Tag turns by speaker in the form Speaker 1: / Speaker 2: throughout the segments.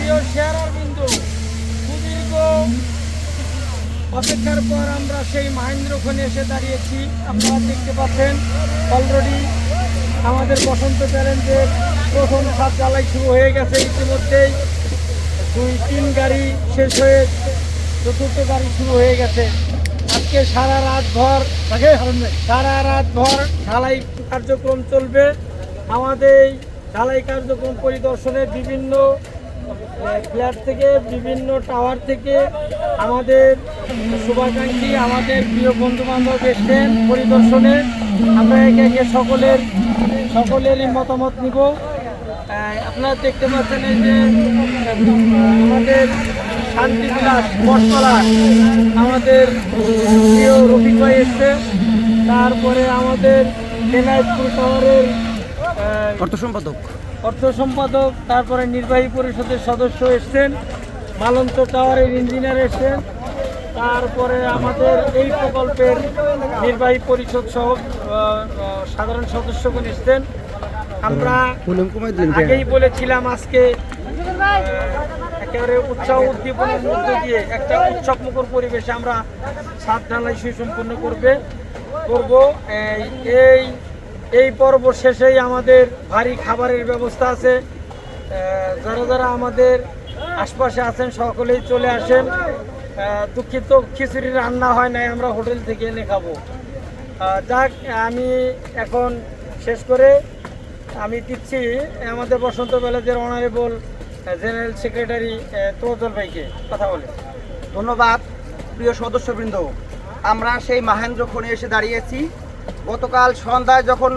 Speaker 1: প্রিয় শেয়ারার বিন্দু সুদীর্ঘ অপেক্ষার পর আমরা সেই মাহেন্দ্র খনি এসে দাঁড়িয়েছি। আপনারা দেখতে পাচ্ছেন অলরেডি আমাদের বসন্ত চ্যালেঞ্জের প্রথম সাত জ্বালাই শুরু হয়ে গেছে ইতিমধ্যেই। দুই তিন গাড়ি শেষ হয়ে চতুর্থ গাড়ি শুরু হয়ে গেছে। আজকে সারা রাত ভর সারা রাত ভর ঢালাই কার্যক্রম চলবে। আমাদের এই ঢালাই কার্যক্রম পরিদর্শনে বিভিন্ন ফ্ল্যাট থেকে বিভিন্ন টাওয়ার থেকে আমাদের শুভাকাঙ্ক্ষী আমাদের প্রিয় বন্ধু বান্ধব এসছেন পরিদর্শনে। আমরা একে একে সকলের সকলেরই মতামত নিব। আপনারা দেখতে পাচ্ছেন এই যে আমাদের শান্তি বিলাস বটতলা আমাদের প্রিয় রফিক ভাই এসছে। তারপরে আমাদের বেনায়তপুর টাওয়ারের আহ,
Speaker 2: অর্থ সম্পাদক
Speaker 1: অর্থ সম্পাদক, তারপরে নির্বাহী পরিষদের সদস্য এসছেন, মালন্ত টাওয়ারের ইঞ্জিনিয়ার এসছেন, তারপরে আমাদের এই প্রকল্পের নির্বাহী পরিষদ সহ সাধারণ সদস্যগণ এসছেন আমরা? আগেই বলেছিলাম আজকে একেবারে উৎসাহ উদ্দীপনার মধ্য দিয়ে একটা উৎসবমুখর পরিবেশে আমরা সাত ঢালাই সুসম্পন্ন করবে, করব এই এই পর্ব শেষেই আমাদের ভারী খাবারের ব্যবস্থা আছে। যারা যারা আমাদের আশপাশে আছেন, সকলেই চলে আসেন। দুঃখিত, খিচুড়ি রান্না হয় নাই, আমরা হোটেল থেকে এনে খাব। যাক, আমি এখন শেষ করে আমি দিচ্ছি আমাদের বসন্ত ব্যালেজের অনারেবল জেনারেল সেক্রেটারি তোজল ভাইকে। কথা বলে।
Speaker 2: ধন্যবাদ, প্রিয় সদস্যবৃন্দ। আমরা সেই মাহেন্দ্র খনি এসে দাঁড়িয়েছি। গতকাল সন্ধ্যায় যখন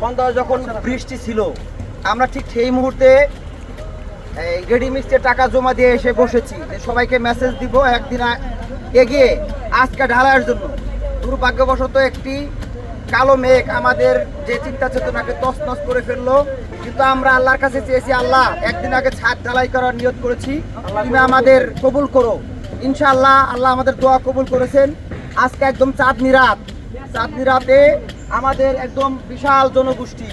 Speaker 2: সন্ধ্যায় যখন বৃষ্টি ছিল, আমরা ঠিক সেই মুহূর্তে, এই রেডি টাকা জমা দিয়ে এসে বসেছি সবাইকে মেসেজ দিব একদিন এগিয়ে আজকে ঢালাইয়ের জন্য। দুর্ভাগ্যবশত একটি কালো মেঘ আমাদের যে চিন্তা চেতনাকে তছনছ করে ফেলল, কিন্তু আমরা আল্লাহর কাছে চেয়েছি, আল্লাহ, একদিন আগে ছাদ ঢালাই করার নিয়ত করেছি। তুমি আমাদের কবুল করো। ইনশাআল্লাহ আল্লাহ আমাদের দোয়া কবুল করেছেন। আজকে একদম চাঁদ রাত। চাঁদনি রাতে আমাদের একদম বিশাল জনগোষ্ঠী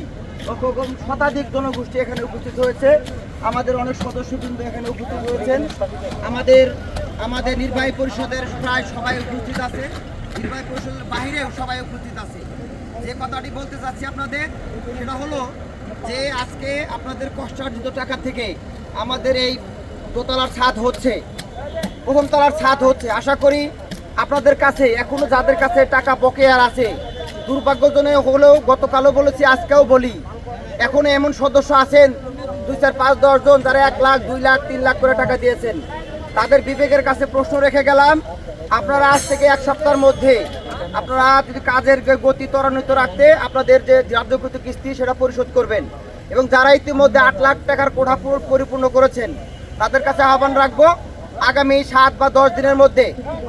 Speaker 2: শতাধিক জনগোষ্ঠী এখানে উপস্থিত হয়েছে। আমাদের অনেক সদস্যবৃন্দ এখানে উপস্থিত হয়েছেন। আমাদের আমাদের নির্বাহী পরিষদের প্রায় সবাই উপস্থিত আছে। নির্বাহী পরিষদের বাইরেও সবাই উপস্থিত আছে। যে কথাটি বলতে চাচ্ছি আপনাদের, সেটা হলো যে আজকে আপনাদের কষ্টার্জিত টাকা থেকে আমাদের এই দোতলার ছাদ হচ্ছে। প্রথম তলার ছাদ হচ্ছে। আশা করি আপনাদের কাছে, এখনও যাদের কাছে টাকা বকেয়ার আছে, দুর্ভাগ্যজনক হলেও গতকালও বলেছি, আজকেও বলি। এখনও এমন সদস্য আছেন, দুই চার পাঁচ দশজন যারা এক লাখ, দুই লাখ, তিন লাখ করে টাকা দিয়েছেন। তাদের বিবেকের কাছে প্রশ্ন রেখে গেলাম, আপনারা আজ থেকে এক সপ্তাহের মধ্যে আপনারা যদি কাজের গতি ত্বরান্বিত রাখতে আপনাদের যে রাজ্যকৃত কিস্তি, সেটা পরিশোধ করবেন। এবং যারা ইতিমধ্যে আট লাখ টাকার কোঠা পরিপূর্ণ করেছেন, তাদের কাছে আহ্বান রাখব আগামী সাত বা দশ দিনের মধ্যে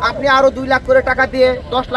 Speaker 2: আপনি আরও দুই লাখ করে টাকা দিয়ে দশ লাখ